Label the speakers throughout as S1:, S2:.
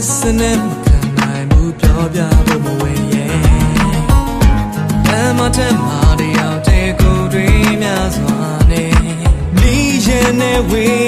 S1: စ်စနဲ့မခံနိုင်ဘူးပြောပြဖို့မဝင်ရဲ့လမ်းမထဲမှာတယောက်တည်းကိုတွေ့များစွာနဲ့နေရနေဝေး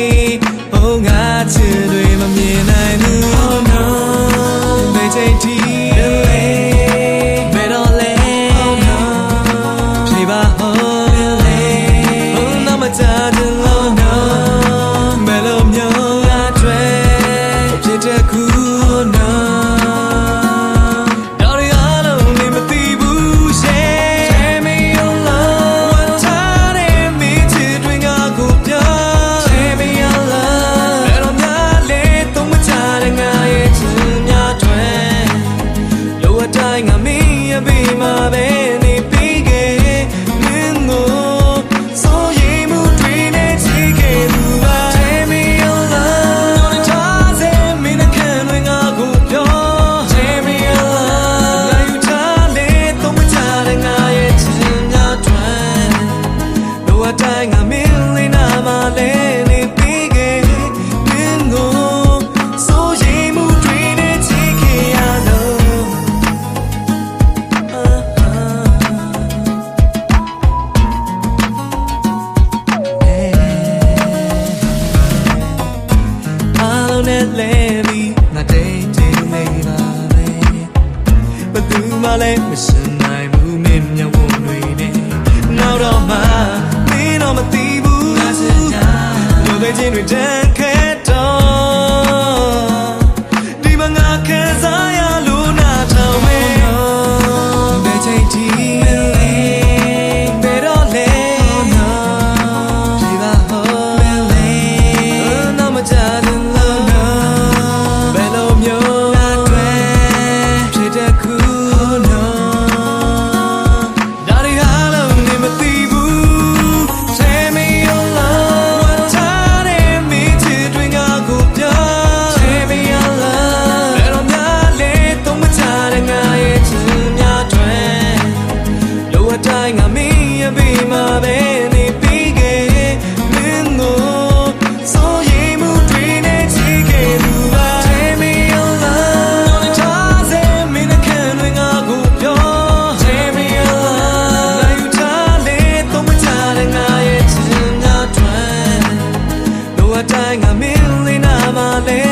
S1: နဲ့လဲပြီးငါတိတ်တိတ်နေတာပဲဘယ်သူမှလည်းမစင်နိုင်ဘူးမင်းမျက်ဝန်းတွေနဲ့နောက်တော့မှမင်းတော့မသိဘူးငါစင်တာလူတွေချင်းတွေတန်ခဲ Darling, I'm in the